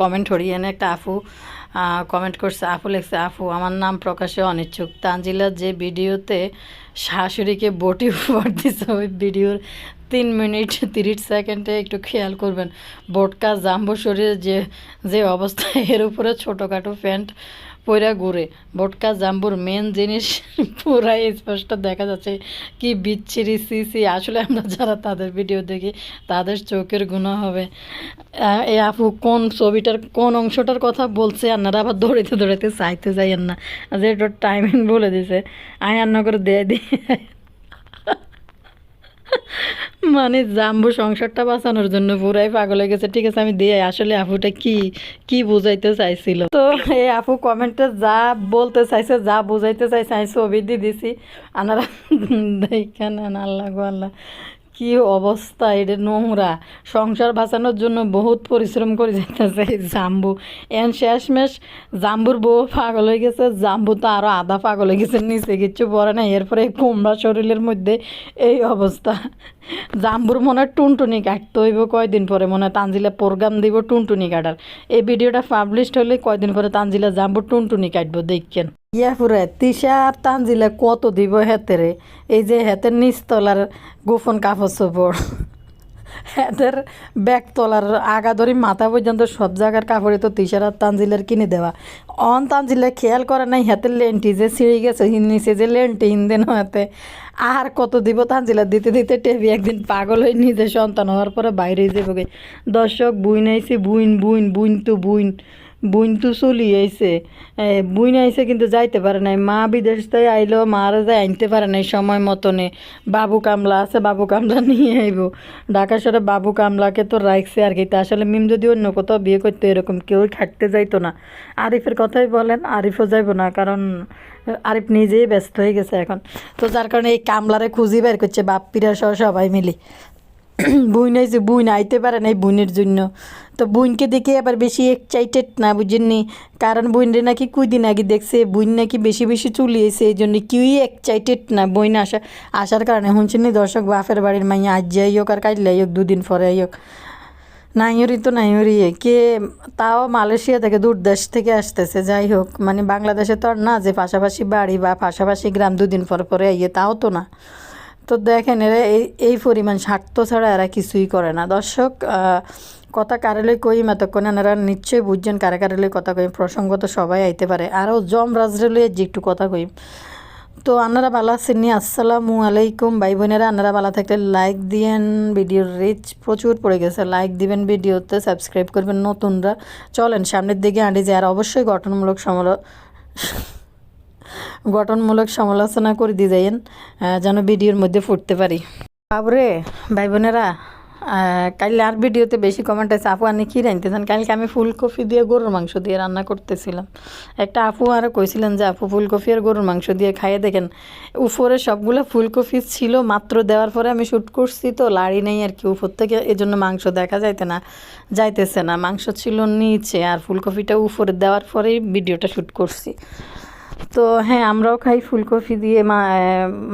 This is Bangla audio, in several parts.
কমেন্ট হরিয়ে এনে একটা আফু কমেন্ট করছে, আফু লেখছে, আফু, আমার নাম প্রকাশে অনিচ্ছুক। তানজিলার যে ভিডিওতে শাশুড়িকে বটি উপর দিছে, ওই ভিডিওর তিন মিনিট তিরিশ সেকেন্ডে একটু খেয়াল করবেন। বোটকা জাম্বু শরীরের যে যে অবস্থা, এর উপরে ছোটোখাটো প্যান্ট পইরা ঘুরে। বটকা জাম্বুর মেন জিনিস পুরাই স্পষ্ট দেখা যাচ্ছে কি বিচ্ছিরি, সি সি। আসলে আমরা যারা তাদের ভিডিও দেখি, তাদের চোখের গুণা হবে। এ আপু কোন ছবিটার, কোন অংশটার কথা বলছে আপনারা আবার দৌড়াইতে দৌড়াইতে চাইতে যাইয়েন না। যে টাইমিং বলে দিছে। আয় আন্না করে দিয়ে দিই মানে জাম্বু সংসারটা বাঁচানোর জন্য পুরাই পাগল হয়ে গেছে। ঠিক আছে, আমি দিয়ে আসলে আপুটা কি কি বুঝাইতে চাইছিল? তো এই আপু কমেন্টে যা বলতে চাইছে, যা বুঝাইতে চাইছে, আমি ছবি দিয়ে দিছি। আনারা দেখান, আল্লাহ আল্লাহ কি অবস্থা এটা নোংরা। সংসার বাঁচানোর জন্য বহুত পরিশ্রম করে যেতেছে জাম্বু। এন শেষমেশ জাম্বুর বউ পাগল হয়ে গেছে, জাম্বু তো আরও আধা পাগল হয়ে গেছে, নিচে কিচ্ছু পরে না এরপরে কুমড়া শরীরের মধ্যে এই অবস্থা। জাম্বুর মনে হয় টুনটুনি কাটতে হইব, কয়দিন পরে মনে হয় তানজিলা প্রোগ্রাম দিব টুনটুনি কাটার। এই ভিডিওটা পাবলিশড হলে কয়দিন পরে তানজিলা জাম্বুর টুনটুনি কাটবো দেখছেন ইয়া ফুরে তিশা আর তানজিলা কত দিব হেতেরে? এই যে হেতের নিচতলার গোপন কাপড় চোপড়। হেতের ব্যাগ তলার আগা ধরি মাথা পর্যন্ত সব জায়গার কাপড়ে তো তিশার আর তানজিলের কিনে দেওয়া। অন তানজিলা খেয়াল করে নাই হাতের লেন্টি যে ছিঁড়ে গেছে নিচে যে লেন্টি হিনদেন হাতে। আর কত দিব তানজিলা? দিতে দিতে টেবি একদিন পাগল হয়ে নিজে সন্তান হওয়ার পরে বাইরে যাবে দর্শক, বুইন আইছে, বুইন বুইন বুইন তো বুইন। বুইন তো চলি আইছে। বুইন আইছে কিন্তু যাইতে পারে নাই। মা বিদেশ থেকে আইলো, মারা যায় আনতে পারে নাই সময় মতনে। বাবু কামলা আছে, বাবু কামলা নিয়ে আইব। ঢাকা শহরে বাবু কামলাকে তো রাখছে আর কি। তা আসলে মিম যদি অন্য কোথাও বিয়ে করতে, এরকম কেউই খাটতে যাইতো না। আরিফের কথাই বলেন, আরিফও যাইব না, কারণ আরিফ নিজেই ব্যস্ত হয়ে গেছে এখন। তো যার কারণে এই কামলারে খুঁজি বের করছে, বাপ্পিরা সহ সবাই মিলে। বুইন আইছে বুইন আইতে পারে না এই বুইনের জন্য। তো বুইনকে দেখে আবার বেশি এক্সাইটেড না, বুঝেননি? কারণ বুইনরে নাকি কুইদিন আগে দেখছে বুইন নাকি বেশি বেশি চুলিয়েছে এই জন্য কেউই এক্সাইটেড না বইন আসা, আসার কারণে। শুনছেন দর্শক, বাপের বাড়ির মাইয়া আজ যাই হোক আর কাইলে হোক, দুদিন পরে হোক। নাইরি তো নাইরি কে তাও মালয়েশিয়া থেকে দূরদেশ থেকে আসতেছে, যাই হোক। মানে বাংলাদেশে তো আর না যে পাশাপাশি বাড়ি বা পাশাপাশি গ্রাম দুদিন পর পরে আইয়ে, তাও তো না। তো দেখেন এরা এই এই পরিমাণ স্বার্থ ছাড়া এরা কিছুই করে না। দর্শক কথা কারেলে কইম এতক্ষণ এনারা নিশ্চয়ই বুঝছেন কারে কারেলে কথা কইম প্রসঙ্গ তো সবাই আইতে পারে। আরও জম রাজরেলে যে একটু কথা কইম। তো আনারা বালা আছেন নি আসসালামু আলাইকুম। ভাই বোনেরা আনারা বালা থাকলে লাইক দিয়েন। ভিডিওর রিচ প্রচুর পড়ে গেছে। লাইক দিবেন ভিডিওতে, সাবস্ক্রাইব করবেন নতুনরা। চলেন, সামনের দিকে আঁটি যায় আর অবশ্যই গঠনমূলক সমল গঠনমূলক সমালোচনা করে দিয়ে যেন ভিডিওর মধ্যে ফুটতে পারি। বাবরে ভাই বোনেরা কালকে আর ভিডিওতে বেশি কমেন্ট আছে। আপু, আপনি কী রাঁধতেছেন কালকে আমি ফুলকপি দিয়ে গরুর মাংস দিয়ে রান্না করতেছিলাম। একটা আপু আরও কইছিলেন যে, আপু, ফুলকপি আর গরুর মাংস দিয়ে খাইয়ে দেখেন, উপরে সবগুলো ফুলকপি ছিল, মাত্র দেওয়ার পরে আমি শ্যুট করছি তো, লাড়ি নেই আর কি। উপর থেকে এজন্য মাংস দেখা যাইতে না, যাইতেছে না। মাংস ছিল নিচে আর ফুলকপিটা উপরে দেওয়ার পরেই ভিডিওটা শ্যুট করছি। তো হ্যাঁ আমরাও খাই ফুলকপি দিয়ে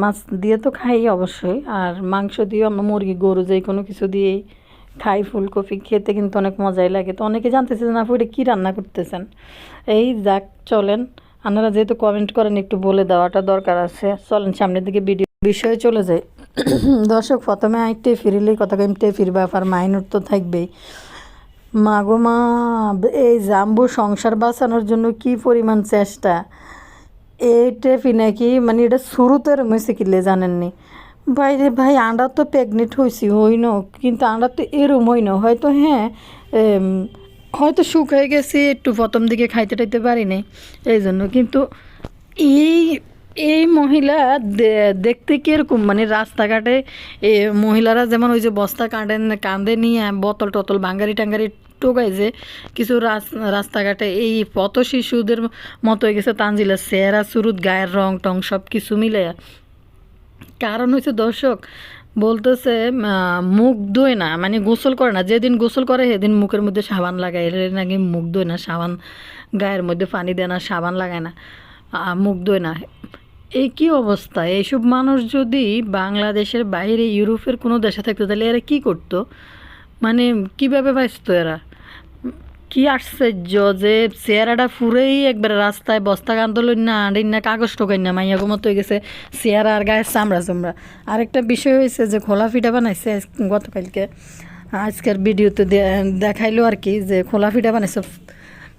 মাছ দিয়ে তো খাই অবশ্যই। আর মাংস দিয়েও আমরা মুরগি, গরু যে কোনো কিছু দিয়েই খাই ফুলকপি। খেতে কিন্তু অনেক মজাই লাগে। তো অনেকে জানতেছে না এটা কী রান্না করতেছেন? এই যাক, চলেন। আপনারা যেহেতু কমেন্ট করেন, একটু বলে দেওয়াটা দরকার আছে। চলেন, সামনের দিকে ভিডিও বিষয়ে চলে যাই। দর্শক, প্রথমে আইটে ফিরিলেই কথা কেমতে ফিরবা আর মাইনুর তো থাকবেই। মা মা, এই জাম্বু সংসার বাঁচানোর জন্য কি পরিমাণ চেষ্টা? এইটা নাকি মানে এটা শুরুতে রমেছে কিলে জানেননি ভাই রে ভাই, আন্ডা তো প্রেগনেন্ট হয়েছি হই না, কিন্তু আন্ডা তো এরম হই না, হয়তো হ্যাঁ হয়তো সুখ হয়ে গেছি, একটু প্রথম দিকে খাইতে টাইতে পারি নাই, এই জন্য। কিন্তু এই এই মহিলা দেখতে কীরকম মানে রাস্তাঘাটে মহিলারা যেমন ওই যে বস্তা কাঁদেন, কাঁধে নিয়ে বোতল টতল বাঙ্গারি টাঙ্গারি টোকায় যে কিছু রাস- রাস্তাঘাটে এই পথ শিশুদের মতো হয়ে গেছে তানজিলা, চেহারা চুরুত গায়ের রং টং সব কিছু মিলে কারণ হচ্ছে দর্শক, বলতেছে মুখ ধোয় না মানে গোসল করে না, যেদিন গোসল করে সেদিন মুখের মধ্যে সাবান লাগায় এর নাকি মুখ ধোয় না, সাবান গায়ের মধ্যে পানি দেয় না, সাবান লাগায় না মুখ ধোয় না। এই কী অবস্থা? এইসব মানুষ যদি বাংলাদেশের বাইরে, ইউরোপের কোনো দেশে থাকতো, তাহলে এরা কী করতো? মানে কীভাবে বাঁচতো এরা? কি আশ্চর্য যে চেহারাটা ফুরেই একবার রাস্তায় বস্তা আন্দোলন না আড়িন না কাগজ টোকাই না মাইয়া মতো হয়ে গেছে চেহারা আর গায়ের চামড়া চামড়া। আরেকটা বিষয় হয়েছে যে খোলা ফিটা বানাইছে গতকালকে। আজকের ভিডিওতে দেখাইলো আর কি যে খোলা ফিটা বানাইছে।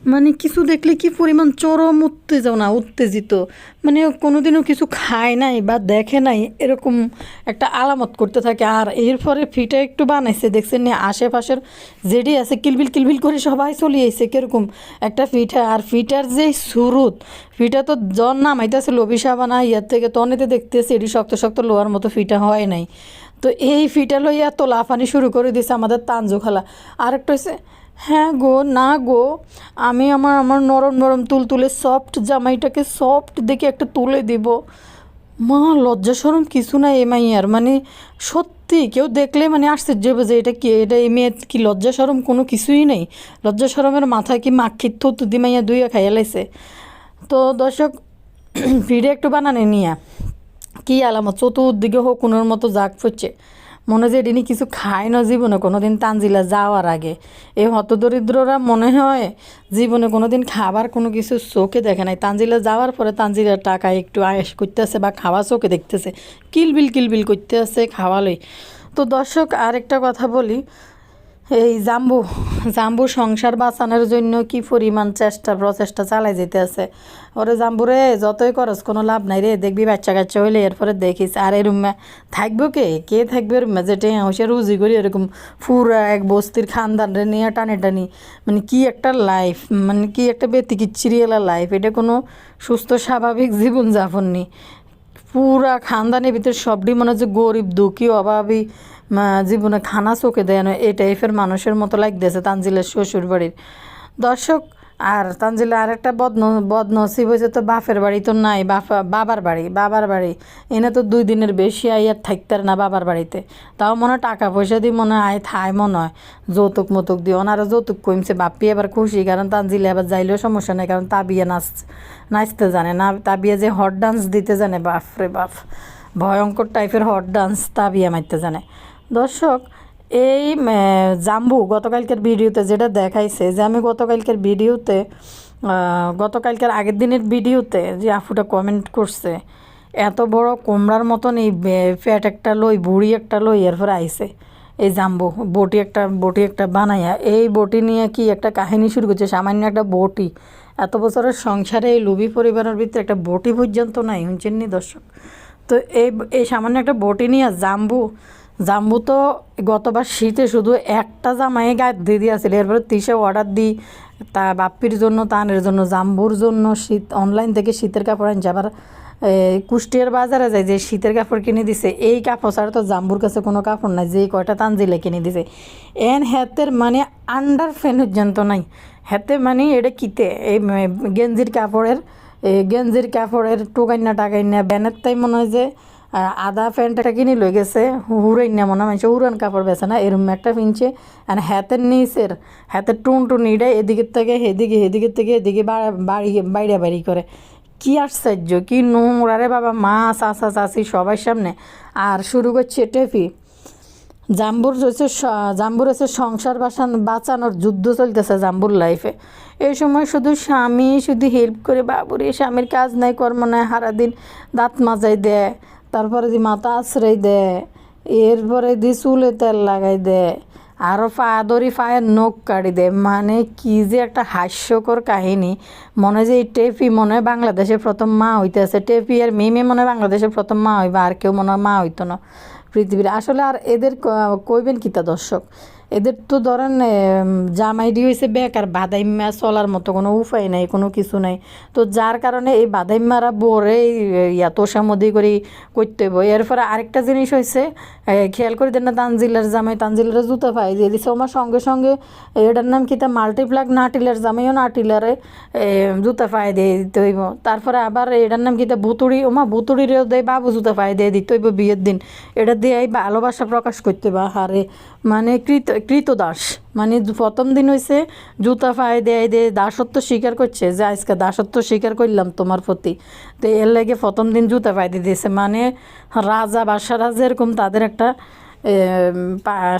মানে কিছু দেখলে কি পরিমাণ চরম উত্তেজনা, উত্তেজিত? মানে কোনোদিনও কিছু খায় নাই বা দেখে নাই, এরকম একটা আলামত করতে থাকে। আর এরপরে ফিটা একটু বানাইছে, দেখছেন না, আশেপাশের যেডি আছে, কিলবিল কিলবিল করে সবাই চলে আইছে, কীরকম একটা ফিটা। আর ফিটার যে সুরুত, ফিটা তো জন নামাইতেছে লবি সাবানা ইয়ার থেকে তনেতে দেখতেছে, এটি শক্ত শক্ত লোহার মতো ফিটা হয় নাই। তো এই ফিটা লইয়া তো লাফানি শুরু করে দিছে আমাদের তাঞ্জু খালা আরেকটা হচ্ছে হ্যাঁ গো, না গো। আমি আমার আমার নরম নরম তুল তুলে সফট জামাইটাকে সফট দেখে একটা তুলে দিব। মা, লজ্জা সরম কিছু না এমাই আর মানে সত্যি, কেউ দেখলে মানে আশ্চর্য হবে যে এটা কি, এটা এই মেয়ে কি লজ্জা সরম কোনো কিছুই নেই। লজ্জা সরমের মাথায় কি মাখির থুতু দিমাইয়া দুইয়া খাইয়া লাইছে। তো দর্শক, ভিডিও একটু বানানে নিয়ে। কি আলামত? চতুর্দিকে হোক, কোনোর মতো জাগ ফুটছে। মনে যে এদিনই কিছু খায় না জীবনে কোনো দিন তানজিলা যাওয়ার আগে। এই হতদরিদ্ররা মনে হয় জীবনে কোনো দিন খাবার কোনো কিছু চোখে দেখে নাই। তানজিলা যাওয়ার পরে তানজিলার টাকা একটু আয়েস করতেছে বা খাওয়া চোখে দেখতেছে। কিলবিল কিলবিল করতে আছে খাওয়ালই তো দর্শক, আরেকটা কথা বলি এই জাম্বু জাম্বু সংসার বাঁচানোর জন্য কি পরিমাণ চেষ্টা, প্রচেষ্টা চালাই যেতে আছে। ওরে জাম্বু রে, যতই করস, কোনো লাভ নাই রে। দেখবি বাচ্চা কাচ্চা হইলে এরপরে দেখিস, আর এই রুমে থাকব কে? কে থাকবে রুমে? যেটা হচ্ছে রুজি করি, এরকম পুরা এক বস্তির খানদান রে নিয়ে টানে টানি। মানে কি একটা লাইফ মানে কি একটা ব্যতিকিচ্ছিরিয়ালা লাইফ এটা কোনো সুস্থ, স্বাভাবিক জীবনযাপন নেই। পুরা খানদানের ভিতরে সবটি মনে হচ্ছে গরিব, দুঃখী, অভাবী জীবনে খানা চোখে দেয় না, এই টাইপের মানুষের মতো লাগতেছে তানজিলের শ্বশুর বাড়ির দর্শক, আর তানজিলে আরেকটা বদন, বদনসিব হয়েছে তো বাপের বাড়ি তো নাই, বাপা, বাবার বাড়ি বাবার বাড়ি। এনে তো দুই দিনের বেশি আইয়ার থাকতে না বাবার বাড়িতে। তাও মনে টাকা পয়সা দিয়ে মনে আয় থায় মনে হয়। যৌতুক মতুক দিয়ে ওনারা যৌতুক কমছে, বাপ্পি এবার খুশি, কারণ তানজিলে এবার যাইলেও সমস্যা নেই, কারণ তাবিয়া নাচ, নাচতে জানে না, তাবিয়া যে হট ডান্স দিতে জানে, বাপরে বাপ। ভয়ঙ্কর টাইপের হট ডান্স তাবিয়া মারতে জানে। দর্শক, এই জাম্বু গতকালকের ভিডিওতে যেটা দেখাইছে যে আমি গতকালকের ভিডিওতে গতকালকের আগের দিনের ভিডিওতে যে আফুটা কমেন্ট করছে, এত বড় কোমড়ার মতন এই ফ্যাট একটা লই, বুড়ি একটা লই, এরপরে আইছে। এই জাম্বু, বটি একটা বটি একটা বানাইয়া, এই বটি নিয়ে কি একটা কাহিনী শুরু করছে? সামান্য একটা বটি। এত বছরের সংসারে এই লুবি পরিবারের ভিতরে একটা বটি পর্যন্ত নাই শুনছেন নি দর্শক? তো এই এই সামান্য একটা বটি নিয়ে জাম্বু জাম্বু তো গতবার শীতে শুধু একটা জামাই গায়ে দিয়ে দিয়েছিল, এরপরে তিসে অর্ডার দিই তা বাপ্পির জন্য, তানের জন্য, জাম্বুর জন্য শীত অনলাইন থেকে শীতের কাপড় আনছে। আবার কুষ্টিয়ার বাজারে যায় যে শীতের কাপড় কিনে দিছে, এই কাপড় ছাড়া তো জাম্বুর কাছে কোনো কাপড় নাই, যে কয়টা তানজিলে কিনে দিছে। এন হাতের মানে আন্ডার ফ্যান পর্যন্ত নাই। হাতে মানে এটা কিতে এই গেঞ্জির কাপড়ের গেঞ্জির কাপড়ের টোকাইনা টাকাইনা ব্যানের তাই মনে হয় যে আহ, আদা প্যান্টটা কিনে লই গেছে। হুড়াই না মনে হয় উড়ান কাপড় বেছে না এরম একটা পিনছে আর হাতের নিচের হাতের টুন টুন ইডা এদিকের থেকে এদিকে এদিকের থেকে এদিকে বাড়ি বাইরে বাড়ি করে। কি আশ্চর্য কি নোংরা রে বাবা মা চাচা চাচি সবার সামনে। আর শুরু করছে টেফি জাম্বুর হচ্ছে জাম্বুর হচ্ছে সংসার বাসান বাঁচানোর যুদ্ধ চলতেছে জাম্বুর লাইফে এই সময় শুধু স্বামী শুধু হেল্প করে বাবুরে স্বামীর কাজ নাই কর্ম নাই সারাদিন দাঁত মাজাই দেয়। তারপরে যে মাথা আশ্রয় দেয়, এরপরে দি চুলে তেল লাগাই দেয় আরও পা ধরি পায়ের নখ কাটি দেয়। মানে কি যে একটা হাস্যকর কাহিনী। মনে যে এই টেপি মনে হয় বাংলাদেশের প্রথম মা হইতেছে টেপি আর মেয়ে মনে হয় বাংলাদেশের প্রথম মা হইবা, আর কেউ মনে হয় মা হইতো না পৃথিবীর। আসলে আর এদের কইবেন কিতা দর্শক? এদের তো ধরেন জামাইডি হয়েছে বেকার, বাদাইম্মা চলার মতো কোনো উপায় নাই, কোনো কিছু নাই। তো যার কারণে এই বাদাইম্মারা বোরে ইয়া তোষা তোষামদি করে করতে হইব। এরপরে আরেকটা জিনিস হয়েছে খেয়াল করে দেন না তানজিলার জামাই তানজিলার জুতা পাই দিয়ে দিছে আমার সঙ্গে সঙ্গে এটার নাম কি কিতা মাল্টিপ্লাক নাটিলার জামাইও নাটিলারে জুতা পায়ে দিয়ে দিতে হইব। তারপরে আবার এটার নাম কিতা ভুতুড়ি ওমা ভুতুড়িরেও দেয়, বাবু জুতা পায়ে দিয়ে দিতে হইব বিয়ের দিন। এটা দিয়ে এই ভালোবাসা প্রকাশ করতে বা হারে মানে কৃত কৃতদাস। মানে প্রথম দিন হয়েছে জুতা পায়ে দেয় দিয়ে, দাসত্ব স্বীকার করছে যে আজকে দাসত্ব স্বীকার করলাম তোমার প্রতি। তো এর লাগে প্রথম দিন জুতা পায়ে দিয়ে দিয়েছে। মানে রাজা বাসা রাজা এরকম তাদের একটা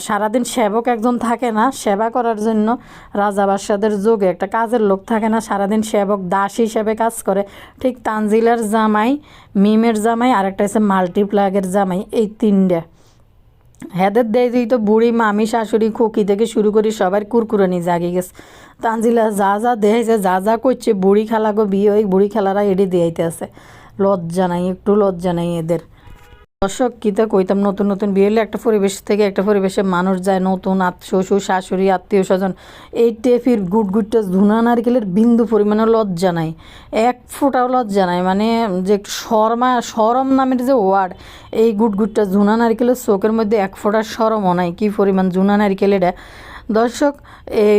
সারাদিন সেবক একজন থাকে না, সেবা করার জন্য রাজা বাদশাদের যুগে একটা কাজের লোক থাকে না, সারাদিন সেবক, দাস হিসেবে কাজ করে। ঠিক তানজিলার জামাই, মিমের জামাই আর একটা হচ্ছে মাল্টিপ্লাগের জামাই, এই তিনটে। হেদের দেয় তো বুড়ি মামি শাশুড়ি খুকি থেকে শুরু করি সবার কুরকুরানি জাগি গেছে। তানজিলা যা যা দেখাইছে যা যা করছে, বুড়ি খেলা গো বিয়ে ওই বুড়ি খেলারা এটি দিয়াইতে আছে। লজ্জা নাই, একটু লজ্জা নাই এদের। দর্শক কিতা কইতাম, নতুন নতুন বিয়ে হলে একটা পরিবেশ থেকে একটা পরিবেশে মানুষ যায়, নতুন শ্বশুর শাশুড়ি আত্মীয় স্বজন এই টেফির গুট গুটটা ধুনা নারকেলের বিন্দু পরিমাণে লজ্জা নাই। এক ফোঁটাও লজ্জা নাই মানে যে শর্মা সরম নামের যে ওয়ার্ড, এই গুট গুটটা ঝুনা নারকেলের চোখের মধ্যে এক ফোঁটা সরমও নাই। কী পরিমাণ ঝুনা নারকেল এটা। দর্শক, এই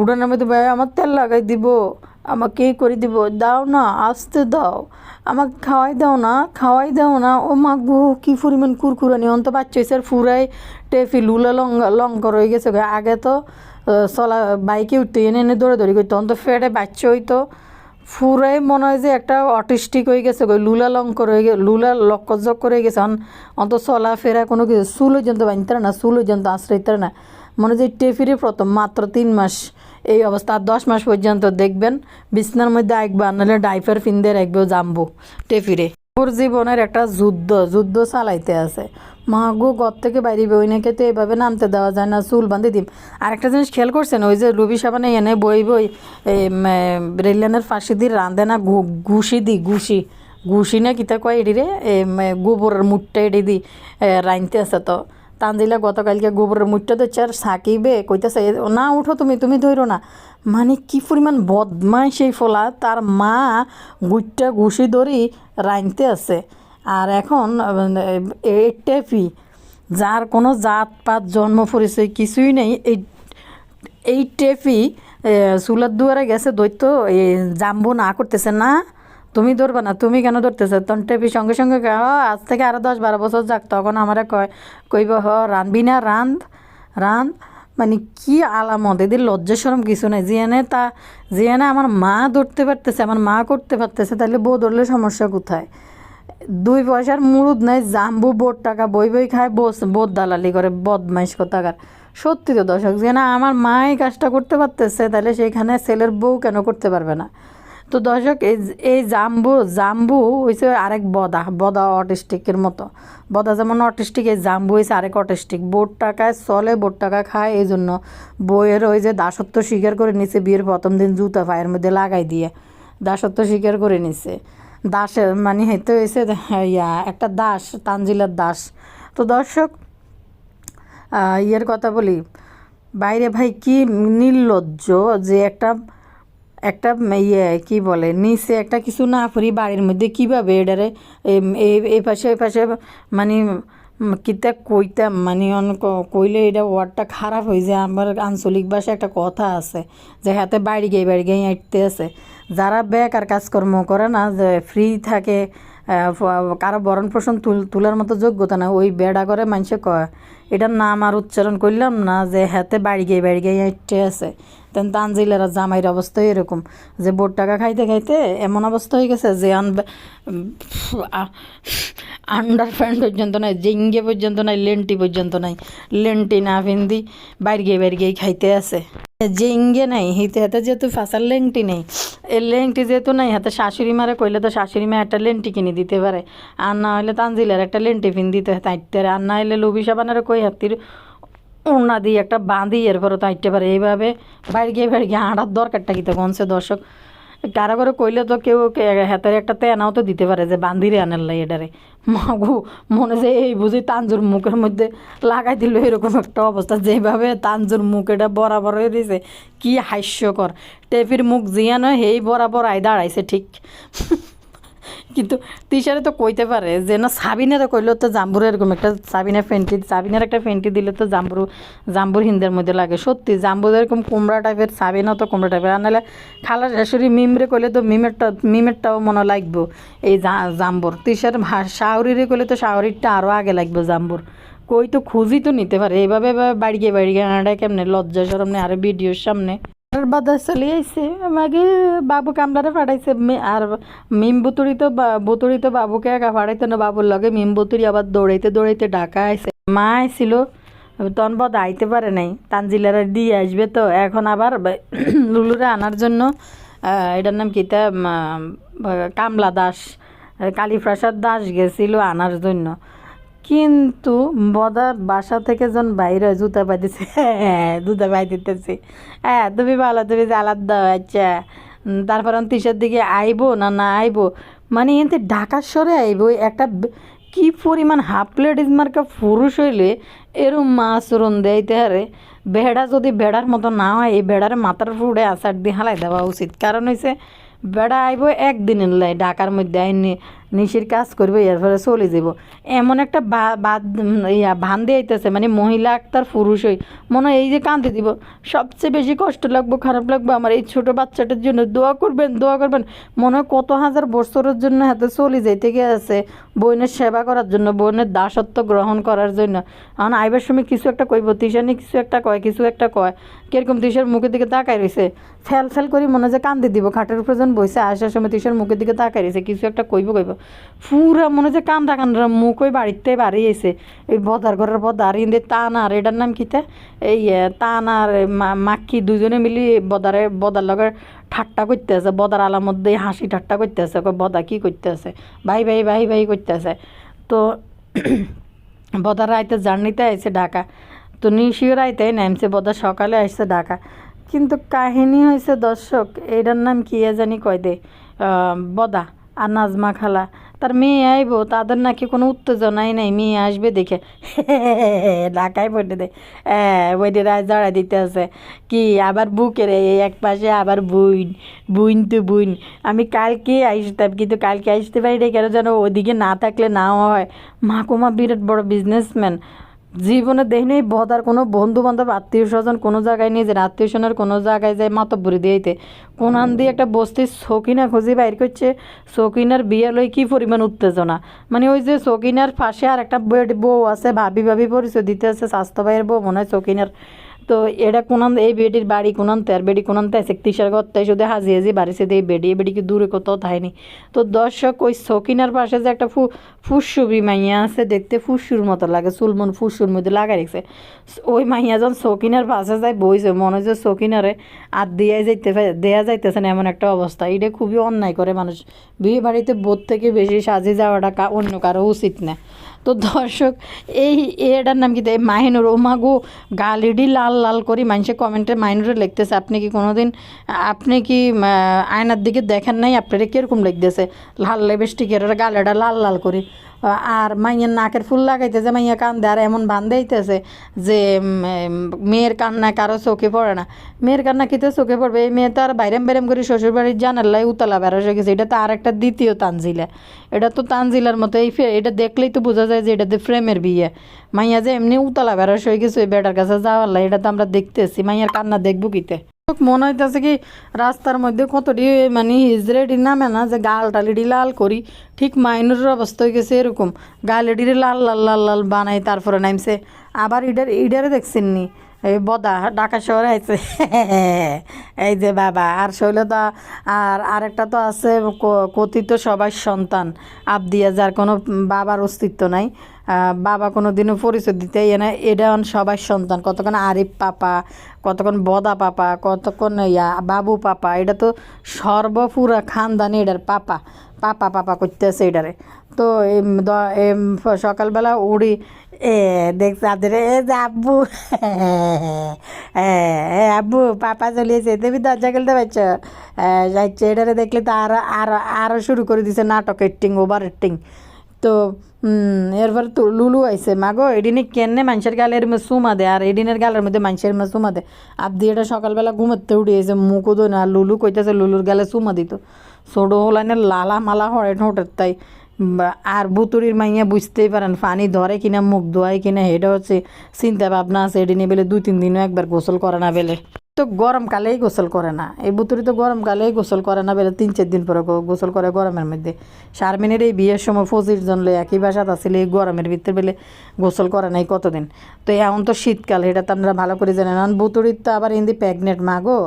উড়ানের মধ্যে আমার তেল লাগাই দিব। আমাকে করে দিব? দাও না, আসতে দাও। আমাকে খাওয়াই দাও না, খাওয়াই দাও না। ও মা গো, কী পরিমাণ কুরকুরানি। অন্ত বাচ্চা আর ফুরাই টেফি লুলা লঙ্কা লঙ্কা রয়ে গেছে। আগে তো চলা বাইকে উঠতে এনে এনে দৌড়ে দৌড়ি করতো অন্ত ফেটে বাচ্চা হইতো। ফুরাই মনে হয় যে একটা অটিস্টিক হয়ে গেছে লুলা লঙ্ক রয়ে গে লুলা লক্কজক করে গেছে। অন অন্ত চলা ফেরা কোনো কিছু চুল পর্যন্ত বাঁধতে না চুল পর্যন্ত আশ্রইতে না। মনে হয় যে টেফিরে প্রথম, মাত্র তিন মাস। এই অবস্থা। দশ মাস পর্যন্ত দেখবেন, বিছনার মধ্যে আঁকবা নাহলে ডাইপার ফিনদের রাখবেও জামবো টেফিরে ওর জীবনের একটা যুদ্ধ যুদ্ধ চালাইতে আছে। মা গো, ঘর থেকে বাইরে বই নাকি তো এইভাবে নামতে দেওয়া যায় না, চুল বাঁধে দিম। আর একটা জিনিস খেয়াল করছেন, ওই যে রবি সাবানে এনে বই বই রেললাইনের ফাঁসি দিয়ে রাঁধে না ঘুষি দি, ঘুষি। ঘুষি না কিতা কয় এডি রে? গোবরের মুঠটা এডি দি রাঁধতে আছে তো। তানজিলা গতকালকে গোবরের মুঠটা দিচ্ছে আর সাকিবে কইতেছে না, উঠো তুমি তুমি ধরো না। মানে কি পরিমাণ বদমাই সেই ফলা, তার মা গুইটটা ঘুষি ধরি রাঁধতে আছে। আর এখন এই টেপি, যার কোনো জাত পাত জন্ম পরিচয় কিছুই নেই এই এই টেপি চুলার দুয়ারে গেছে, দৈত্য জাম্বু না করতেছে না। তুমি ধরবে না তুমি কেন ধরতেছে? তখন টেপি সঙ্গে সঙ্গে কয়, "হ, আজ থেকে আরও দশ বারো বছর যাক। তখন আমারে কয় কইব হ রানবি না রান্ধ রান্ধ মানে কি আলামত এদের লজ্জা সরম কিছু নাই। জিয়ানে তা জিয়ানে আমার মা ধরতে পারতেছে আমার মা করতে পারতেছে তাহলে বউ ধরলে সমস্যা কোথায়? দুই পয়সার মুরুদ নাই জাম্বু বোট টাকা বই বই খায় বস বোধ দালালি করে বদমাইশ কোথাকার। সত্যি তো দর্শক যে না আমার মা এই কাজটা করতে পারতেছে তাহলে সেখানে ছেলের বউ কেন করতে পারবে না? তো দর্শক, এই এই জাম্বু জাম্বু হয়েছে আরেক বদা বদা অটিস্টিকের মতো। বদা যেমন অটিস্টিক এই জাম্বু হয়েছে আরেক অটিস্টিক বোট টাকায় চলে, বোট টাকা খায় এই জন্য বইয়ের ওই যে দাসত্ব স্বীকার করে নিছে বিয়ের প্রথম দিন জুতা পায়ের মধ্যে লাগাই দিয়ে। দাসত্ব স্বীকার করে নিছে। দাসের মানে হইতে হয়েছে ইয়া, একটা দাস, তানজিলার দাস। তো দর্শক ইয়ের কথা বলি, বাইরে ভাই কি নির্লজ্জ যে একটা একটা ইয়ে কি বলে, নিচে একটা কিছু না ফুরি বাড়ির মধ্যে কীভাবে এম- এই- পাশে এই পাশে মানে কিতা কইতাম মানে কইলে এটা ওয়ার্ডটা খারাপ হয়ে যায়। আমার আঞ্চলিক ভাষায় একটা কথা আছে যে, হাতে বাড়ি গিয়ে বাড়ি গিয়ে আঁটতে আছে। যারা বেকার কাজকর্ম করে না, যে ফ্রি থাকে কারও বরণ পোষণ তুল তোলার মতো যোগ্যতা না ওই বেড়া করে মানুষে কয়, এটার নাম আর উচ্চারণ করলাম না যে হাতে বাড়ি গিয়ে বাড়ি গিয়ে আঁটতে আছে। তেন তানজিলের জামাইয়ের অবস্থা এরকম, যে বোট টাকা খাইতে খাইতে এমন অবস্থা হয়ে গেছে যে আন আন্ডার প্যান্ট পর্যন্ত নাই, জিঙ্গে পর্যন্ত নাই, লেন্টি পর্যন্ত নাই। লেন্টি না ফিন্দি বাইর গিয়ে বাইর গিয়ে খাইতে আছে। জিঙ্গে নাই, হিতে হাতে যেহেতু ফাঁসার লেংটি নেই এই লেংটি যেহেতু নাই, হাতে শাশুড়ি মারে কইলে তো শাশুড়ি মা একটা লেন্টি কিনে দিতে পারে। আর না হলে তানজিলের একটা লেন্টি ফিন দিতে হয় তাইতে আর না হলে লুবি সাবানের কই হাতির ওনা দিয়ে একটা বাঁধি এরপরে তো আইতে পারে। এইভাবে বাইরে গিয়ে বাইরে গিয়ে হাঁটার দরকারটা কি গনছে দর্শক? কারও করে কইলে তো কেউ হাতের একটা তেনাও তো দিতে পারে যে বান্দিরে আনার লাই এটারে। মাগু মনে যে এই বুঝি তানজুর মুখের মধ্যে লাগাই দিল, এরকম একটা অবস্থা। যেভাবে তানজুর মুখ এটা বরাবর হয়ে দিয়েছে কি হাস্যকর। টেপির মুখ জিয়া নয় সেই বরাবর আই দাঁড়াইছে, ঠিক। কিন্তু তিশারে তো কইতে পারে যে, না সাবিনে তো কইলেও তো জাম্বুর এরকম একটা সাবিনের ফেন্টি, সাবিনের একটা ফেন্টি দিলে তো জাম্বুর জাম্বুর হিন্দের মধ্যে লাগে। সত্যি, জাম্বুর এরকম কুমড়া টাইপের সাবিনও তো কুমড়া টাইপের। আর নাহলে খালা শাশুড়ি মিমরে কইলে তো মিমেরটা, মিমেরটাও মনে লাগবো এই জাম্বুর। তিশার শাহরিরে কইলে তো শাহরিরটা আরও আগে লাগবে জাম্বুর। কই তো খুঁজি তো নিতে পারে। এইভাবে বাড়ি গিয়ে বাড়ি গিয়ে আনাটা কেমনে? লজ্জা সরম নেই। আর ভিডিওর সামনে বাদা চলে আইছে। মাগে বাবু কামলারে ফাটাইছে আর মিম বুতুরি তো বুতুরি তো বাবুকে একা ফাটাইতো না, বাবুর লগে মিম বুতুরি আবার দৌড়াইতে দৌড়াইতে ঢাকা আইছে। মা আইছিল বদ আইতে পারে নাই, তানজিলারা দিয়ে আসবে তো। এখন আবার লুলুরে আনার জন্য এটার নাম কি তা কামলা দাস, কালীপ্রসাদ দাস গেছিল আনার জন্য। কিন্তু বদা বাসা থেকে যখন বাইরে জুতা পাইতেছে। হ্যাঁ জুতা পাই দিতেছে হ্যাঁ তুমি ভালো, তুমি জ্বালাদ দাও আচ্ছা। তারপর তিসার দিকে আইবো না না আইবো? মানে এতে ঢাকার সরে আইবো একটা কি পরিমাণ হাফ প্লেট মার্কা পুরুষ হইলে এরম মাছরণ দেয়তে হারে। বেড়া যদি বেড়ার মতো না হয়, এই বেড়ার মাথার ফুড়ে আচার দিয়ে হালাই দেওয়া উচিত। কারণ হয়েছে বেড়া আইব একদিনের লাই, ঢাকার মধ্যে আইনি নিশির কাজ করবে, এরপরে চলে যাব এমন একটা বাদ ইয়া ভান দিয়ে আইতেছে মানে মহিলা তার পুরুষ হই, মনে এই যে কাঁদে দিব। সবচেয়ে বেশি কষ্ট লাগবো, খারাপ লাগবো আমার এই ছোট বাচ্চাটার জন্য। দোয়া করবেন দোয়া করবেন। মনে কত হাজার বছরের জন্য হাতে চলে যাইতে গিয়েছে বোনের সেবা করার জন্য বোনের দাসত্ব গ্রহণ করার জন্য। এখন আইবার সময় কিছু একটা কইব, তিশানি কিছু একটা কয়, কিছু একটা কয়। কীরকম তিশার মুখের দিকে তাকাই রয়েছে ফেল ফেল করি মনে যে কান্দি দিব, খাটের উপরে যখন বসে আসার সময় তিশার মুখের দিকে তাকাই রয়েছে কিছু একটা কইব কইব। পুরা মনে হচ্ছে কান্দা কান্দা মুখ ওই বাড়িতে বাড়িয়েছে এই বদার ঘরের বদার, ইন্দি তানার, এটার নাম কিতে এই তানার মাক্কি দুজনে মিলি বদারে, বদার লগে ঠাট্টা করতে আছে বদার আলার মধ্যে হাসি ঠাট্টা করতে আছে বদা, কি করতে আছে ভাই ভাই ভাই ভাই করতে আছে তো বদার রাইতে জার্নিতে আইছে ঢাকা। তো নিশিও রাইতে নামছে বদা সকালে আসছে ঢাকা। কিন্তু কাহিনী হয়েছে দর্শক, এটার নাম কি জানি কয় দে? বদা। আর নাজমা খালা, তার মেয়ে আইব, তাদের নাকি কোনো উত্তেজনাই নাই, মেয়ে আসবে দেখে। ঢাকায় পড়ে দে। হ্যাঁ ওইটি রায় জড়া দিতে আছে। কি, আবার বুকের এই এক পাশে আবার বুইন বুইন তো বুইন। আমি কালকে আসতাম, কিন্তু কালকে আসতে পারি না কেন যেন ওদিকে না থাকলে নাও হয়। মাকুমা বিরাট বড় বিজনেসম্যান জীবনে দেখিনি আর কোনো বন্ধু বান্ধব আত্মীয় স্বজন কোনো জায়গায় নিয়ে যায় আত্মীয় স্বজনের কোনো জায়গায় যায় মাতব্বরি দিয়েতে কোনান দিয়ে একটা বস্তির শৌকিনা খুঁজে বাইর করছে শৌকিনার বিয়ে লই কী পরিমাণ উত্তেজনা? মানে ওই যে শৌকিনার পাশে আর একটা বউ আছে ভাবি ভাবি পরিচয় দিতে আছে স্বাস্থ্য ভাইয়ের বউ মনে হয় সকিনার। তো এটা কোনান, এই বেডির বাড়ি কোনান আর বেডি কোনান, তাই তিসার তাই শুধু হাজি হাজি বাড়িছে এই বেডি, এই বেডিকে দূরে কোথাও থাইনি তো দর্শক, ওই সকিনার পাশে যে একটা ফু, ফুসুবি মাইয়া আছে, দেখতে ফুসুর মতো লাগে, চুলমন ফুসুর মধ্যে লাগাই রেখেছে। ওই মাইয়া যখন সকিনার পাশে যায়, বইছে, মনে হয় যে সকিনারে আর দেয়া যাইতে দেয়া যাইতেছে না এমন একটা অবস্থা। এটা খুবই অন্যায় করে মানুষ। বিয়ে বাড়িতে বোধ থেকে বেশি সাজে যাওয়াটা অন্য কারও উচিত না। তো দর্শক, এই এটার নাম কি? দেয় মাহিনুর মাগু গালিডি লাল লাল করি মানুষে কমেন্টে মাহিনুরে লিখতেছে। আপনি কি কোনোদিন, আপনি কি আয়নার দিকে দেখেন নাই? আপনারা কীরকম লিখতেছে? লাল লেবেস্টিকের গালেটা লাল লাল করি। আর মাইয়ের নাকের ফুল লাগাইতেছে, মাইয়া কান্দে। আর এমন বান্ধ দিতেছে যে মেয়ের কান্না কারও চোখে পড়ে না। মেয়ের কান্না কিতে চোখে পড়বে? এই মেয়ে তো আর বাইরেম বাইরেম করে শ্বশুর বাড়ির জানার উতলা বেরোস গেছে। এটা তো আর একটা দ্বিতীয় তানজিলা। এটা তো তানজিলার মতো এই এটা দেখলেই তো বোঝা যায় যে এটা তো ফ্রেমের বিয়ে। মাইয়া যে এমনি উতলা বেরোস হয়ে গেছে, ওই বেটার কাছে যাওয়ার লাই, এটা তো আমরা দেখতেছি। মাইয়ার কান্না দেখব কিতে? মনে হইতেছে কি রাস্তার মধ্যে কতটি মানে হিজড়েটি নামে না যে গাল টালিডি লাল করি, ঠিক মাইনুরের অবস্থা হয়ে গেছে এরকম গালেডিরে লাল লাল লাল লাল বানাই তারপরে নামছে। আবার ইডার, ইডারে দেখছেন নি এই বদা, ঢাকা শহরে আইছে। এই যে বাবা, আর শৈলতা আর আরেকটা তো আছে কথিত সবার সন্তান। আবদিয়া যার কোনো বাবার অস্তিত্ব নাই। বাবা কোনো দিনও পরিচয় দিতে ইয়ে না। এটা সবার সন্তান। কতক্ষণ আরিফ পাপা, কতক্ষণ বদা পাপা, কতক্ষণ ইয়া বাবু পাপা, এটা তো সর্বপুরা খানদানি এটার পাপা। পাপা পাপা করতেছে এটারে তো সকালবেলা উড়ি, এ দেখছে আদের, এ যে আব্বু, এ আব্বু, পাপা চলিয়েছে তুমি দরজা খুলতে পারছ? যাচ্ছে এটারে দেখলে তো আরও আরও আরও শুরু করে দিছে নাটক এক্টিং ওভার এক্টিং তো এরপর তো লুলু আইসে মাগো এডিনে কেনে মানুষের গালের সুমা দে আর এডিনের গালের মধ্যে মানুষের সুমা দে আবদি এটা সকালবেলা ঘুমাতে উঠে এসে মুখও দো না লুলু কইতেছে লুলুর গালে সুমা দিত। ছোটো হলাইনে লালা মালা হরে ঠোঁটের তাই। আর বুতুরির মাইয়া বুঝতেই পারেন পানি ধরে কিনা, মুখ ধোয়ায় কিনা, এটা হচ্ছে চিন্তা ভাবনা আছে এডিনে বেলে দুই তিন দিনও একবার গোসল করে না বেলে। তো গরমকালেই গোসল করে না। এই বুতুরি তো গরমকালেই গোসল করে না, বেলে তিন, চার দিন পরে গোসল করে গরমের মধ্যে। শারমিনের এই বিয়ের সময় পঁচিশ জন লই একই বাসাত আছিল এই গরমের ভিতরে বেলে গোসল করে নাই কতদিন? তো এখন তো শীতকাল এটা তো আপনারা ভালো করে জানেন। কারণ বুতুরির তো আবার হিন্দি প্রেগনেন্ট মাগো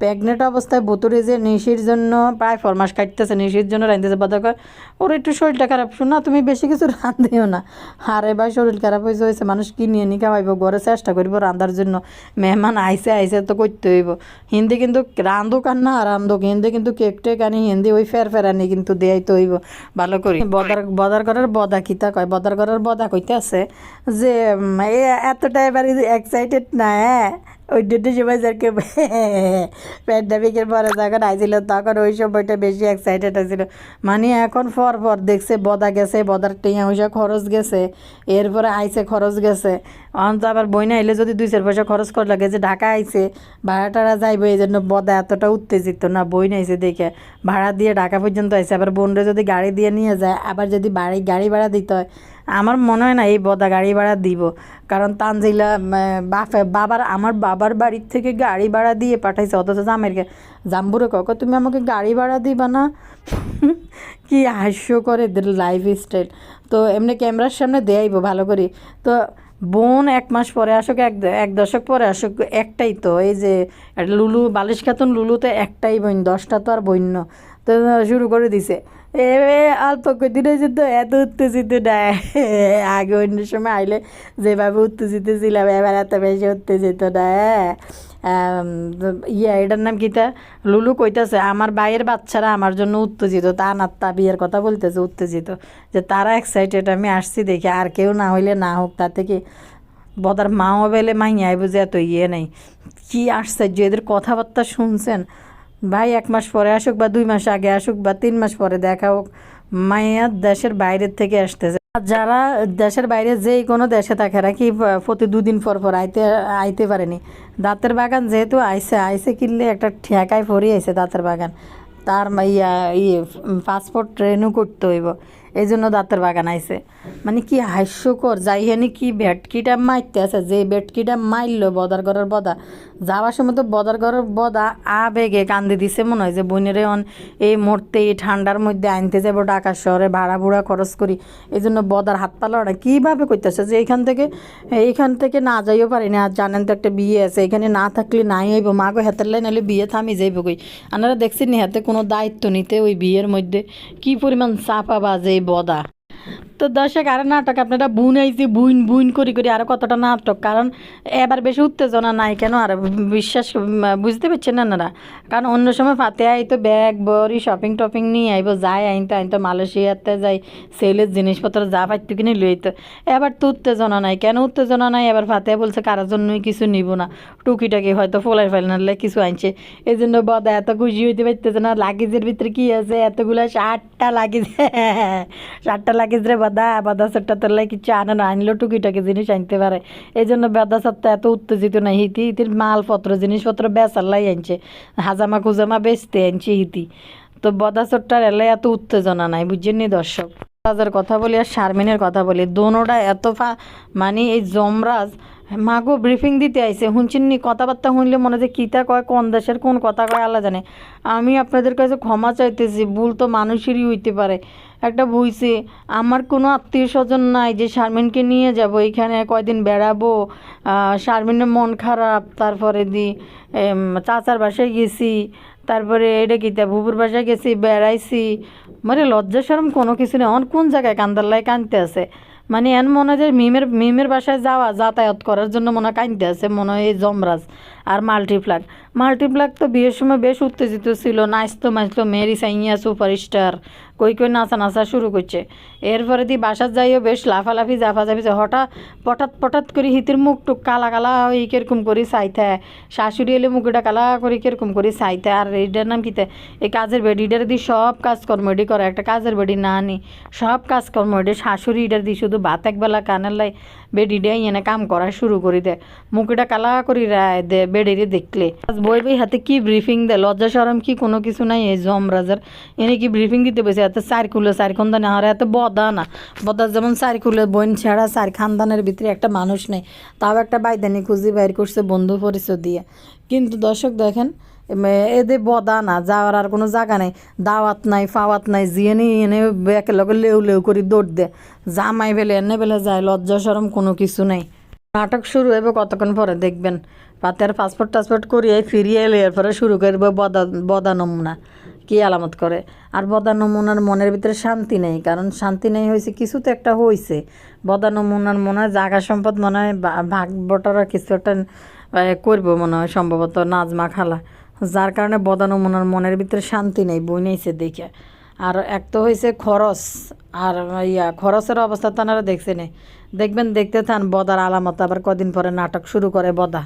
প্রেগনেন্ট অবস্থায় বুতুরি যে নিশির জন্য প্রায় ফরমাস কাটতেছে, নিশির জন্য রাঁধতেছে বাদা কয়, ওর একটু শরীরটা খারাপ, শোনা, তুমি বেশি কিছু রাঁধিও না। হারে ভাই, শরীর খারাপ হয়েছে হয়েছে মানুষ কিনিয়ে নি খাওয়াইব, ঘরে চেষ্টা করব রান্ধার জন্য। মেহমান আইসে আইসে তো করতে হইব হিন্দি কিন্তু রান্ধুক আর না রান্ধুক হিন্দি কিন্তু কেক টেক আনি হিন্দি ওই ফের ফেরানি কিন্তু দেয়াই তো হইব ভালো করি। বদার বদার করার বদা কিতা কয়? বদার করার বদা কইতে আছে যে এতটা এবার এক্সাইটেড না হ্যাঁ? ওই দুটো সময় যাকে প্যান্ডামিকের পরে যখন আইছিল তখন ওই সময়টা বেশি এক্সাইটেড হয়েছিল মানে এখন পর পর দেখছে বদা গেছে বদার টিয়া পয়সা খরচ গেছে এরপরে আইসে খরচ গেছে। অন তো আবার বই না এলে যদি দুই চার পয়সা খরচ করে লাগে যে ঢাকা আইছে ভাড়া টাড়া যাইবে, এই জন্য বদা এতটা উত্তেজিত না, বই নাইছে দেখে। ভাড়া দিয়ে ঢাকা পর্যন্ত আইছে, আবার বোনরে যদি গাড়ি দিয়ে নিয়ে যায়, আবার যদি বাড়ি গাড়ি ভাড়া দিতে হয়, আমার মনে হয় না এই বদা গাড়ি ভাড়া দিব। কারণ তানজিলা বাবার, আমার বাবার বাড়ির থেকে গাড়ি ভাড়া দিয়ে পাঠাইছে, অথচ জামেরকে জাম্বুরে কক, তুমি আমাকে গাড়ি ভাড়া দিবা না? কি হাস্য করে লাইফ স্টাইল তো এমনি ক্যামেরার সামনে দেয়াইবো ভালো করে। তো বোন এক মাস পরে আসুক, এক এক দশক পরে আসুক, একটাই তো। এই যে লুলু, বালিশ খাতুন লুলুতে একটাই বইন দশটা তো আর বইন্য তো শুরু করে দিছে। অল্প কদিন হয়েছে তো, এত উত্তেজিত না। আগে অন্য সময় আইলে যেভাবে উত্তেজিত ছিলাম, এবার এত বেশি উত্তেজিত না। ইয়া, এটার নাম কিতা লুলু কইতাছে, আমার বাইয়ের বাচ্চারা আমার জন্য উত্তেজিত। তা না, তা বিয়ের কথা বলতেছে, উত্তেজিত। যে তারা এক্সাইটেড আমি আসছি দেখি, আর কেউ না হইলে না হোক তা থেকে বদার মাও বেলে মাইয়াই বুঝে এত ইয়ে নেই? কি আশ্চর্য, এদের কথাবার্তা শুনছেন? ভাই, এক মাস পরে আসুক বা দুই মাস আগে আসুক বা তিন মাস পরে দেখা হোক মাইয়া দেশের বাইরের থেকে আসতেছে। যারা দেশের বাইরে যেই কোনো দেশে থাকে, এরা কি প্রতি দুদিন পর পর আইতে আইতে পারেনি? দাঁতের বাগান যেহেতু আইসে আইসে কিনলে একটা ঠেকায় পরি আইসে দাঁতের বাগান। তার ইয়া ইয়ে পাসপোর্ট ট্রেনও করতে হইব। এই জন্য দাঁতের বাগান আইসে মানে কি হাস্যকর যাই হেনি কি ভেটকিটা মারতে আছে, যে ভেটকিটা মারলো বদার ঘরের বদা, যাওয়ার সময় তো বদার ঘরের বদা আবেগে কান্দি দিছে মনে হয় যে, বোনেরে অন, এই মরতে এই ঠান্ডার মধ্যে আনতে যাব ঢাকা শহরে ভাড়া ভুড়া খরচ করি। এই জন্য বদার হাত পালা না কীভাবে করতেছে যে এইখান থেকে এইখান থেকে না যাইও পারি না আর জানেন তো একটা বিয়ে আছে, এখানে না থাকলে নাই হইব মা গো হাতের লাই নাহলে বিয়ে থামি যাইব কই? দেখছেন নি হাতে কোনো দায়িত্ব নিতে ওই বিয়ের মধ্যে, কি পরিমাণ চাপা বাজে বদা। তো দর্শক আরও নাটক, আপনারা বুন আইছি বুইন বুইন করি করি আরও কতটা নাটক? কারণ এবার বেশি উত্তেজনা নাই কেন? আর বিশ্বাস, বুঝতে পারছেন না আপনারা? কারণ অন্য সময় ফাতে আইতো ব্যাগ, বড়ি শপিং টপিং নিয়ে আইব যায় আইন তো মালয়েশিয়াতে যাই, সেলের জিনিসপত্র যা পাইতো কিনে লইতো এবার তো উত্তেজনা নাই। কেন উত্তেজনা নাই? এবার ফাতে বলছে, কারোর জন্যই কিছু নিব না। টুকিটাকি হয়তো ফোলাই ফেলে নাহলে কিছু আনছে এই জন্য বদা এত খুশি হইতে পারতেছে না। লাগেজের ভিতরে কি আছে? এতগুলো ষাটটা লাগেজ ষাটটা লাগেজ রে বাদা বাদা সেটটা তোর লাগে কিছু আনে না আনলেও টুকিটাকি জিনিস আনতে পারে। এই জন্য বাদা সত্তা এত উত্তেজিত না হিতি, হিতির মালপত্র, জিনিসপত্র বেচাল্লাই আনছে। হাজামা খুজামা বেচতে আনছে হিতি। তো বদা চট্টার এলাই এত উত্তেজনা নাই বুঝছেন নি দর্শক কথা বলি আর শারমিনের কথা বলি, দোনোটা এত ফা মানে এই জমরাজ মাগো ব্রিফিং দিতে আইসে শুনছেন নি? কথাবার্তা শুনলে মনে যে কীটা কয়, কোন দেশের কোন কথা কয়, আল্লাহ জানে। আমি আপনাদের কাছে ক্ষমা চাইতেছি, ভুল তো মানুষেরই হইতে পারে। একটা বুঝছি, আমার কোনো আত্মীয় স্বজন নাই যে শারমিনকে নিয়ে যাব, এখানে কয়দিন বেড়াবো শারমিনের মন খারাপ, তারপরে দি চাচার বাসায় গেছি, তারপরে এটা কি তা বুবুর বাসায় গেছি, বেড়াইছি। মানে লজ্জা সরম কোনো কিছু নেই। অন কোন জায়গায় কান্দার লাই কানতে আছে? মানে এন মনে হয় যে মিমের মিমের বাসায় যাওয়া, যাতায়াত করার জন্য মনে হয় কাঁদতে আছে, মনে হয় এই জমরাজ আর মাল্টিপ্লাক মাল্টিপ্লাক তো বিয়ের সময় বেশ উত্তেজিত ছিল নাচতো মাচতো মেরি সাইয়া সুপারস্টার কই কই নাচা নাচা শুরু করছে। এরপরে দি বাসার যাইও বেশ লাফালাফি জাফাজাফি হঠাৎ পটাত পটাত করে হিতির মুখ টুক কালা কালা ওই কীরকম করে চাইতে শাশুড়ি এলে মুখটা কালা করে কীরকম করে চাইতে আর এইটার নাম কিতে? এই কাজের বেডি এটার দি সব কাজকর্ম এডি করে। একটা কাজের বেডি না নি, সব কাজকর্ম এডি শাশুড়ি এটার দি শুধু ভাত একবেলা কানের লাই বেডি ডে এনে কাম করা শুরু করে দে। মুখটা কালা করি রায় দে বেডিরে দেখলে। বই বই হাতে কি ব্রিফিং দে, লজ্জা সরম কি কোনো কিছু নাই এই জমরাজের এনে কি ব্রিফিং দিতে বসে, এত চার কুলে চার খানদানে আর এত বদা না বদা যেমন চার কুলে বোন ছাড়া চার খানদানের ভিতরে একটা মানুষ নেই। তাও একটা বাইদানি খুঁজি বাইর করছে বন্ধু পরিচয় দিয়ে। কিন্তু দর্শক দেখেন এদের বদা না, যাওয়ার আর কোনো জায়গা নেই। দাওয়াত নাই, ফাওয়াত নাই, জিয়ে নিয়ে এনে একে লগে লেউ লেউ করে দৌড় দে। জামাই বেলে এনে বেলে যায়, লজ্জা সরম কোনো কিছু নেই। নাটক শুরু হবে কতক্ষণ পরে দেখবেন। পাতের পাসপোর্ট টাসপোর্ট করিয়ে ফিরিয়ে এলে এরপরে শুরু করবে বদা বদা নমুনা। কী আলামত করে? আর বদা নমুনার মনের ভিতরে শান্তি নেই, কারণ শান্তি নেই হয়েছে কিছু তো একটা হয়েছে বদা নমুনার মনে হয় জাগা সম্পদ মনে হয় ভাগ বটারা কিছু একটা করব মনে হয় সম্ভবত, নাজমা খালা। যার কারণে বদানো মনের ভিতরে শান্তি নেই, বই নেইছে দেখে। আর এক তো হয়েছে খরচ, আর ইয়া, খরচের অবস্থা তো দেখছে নেই দেখবেন, দেখতে থান, বদার আলামত, আবার কদিন পরে নাটক শুরু করে বদা।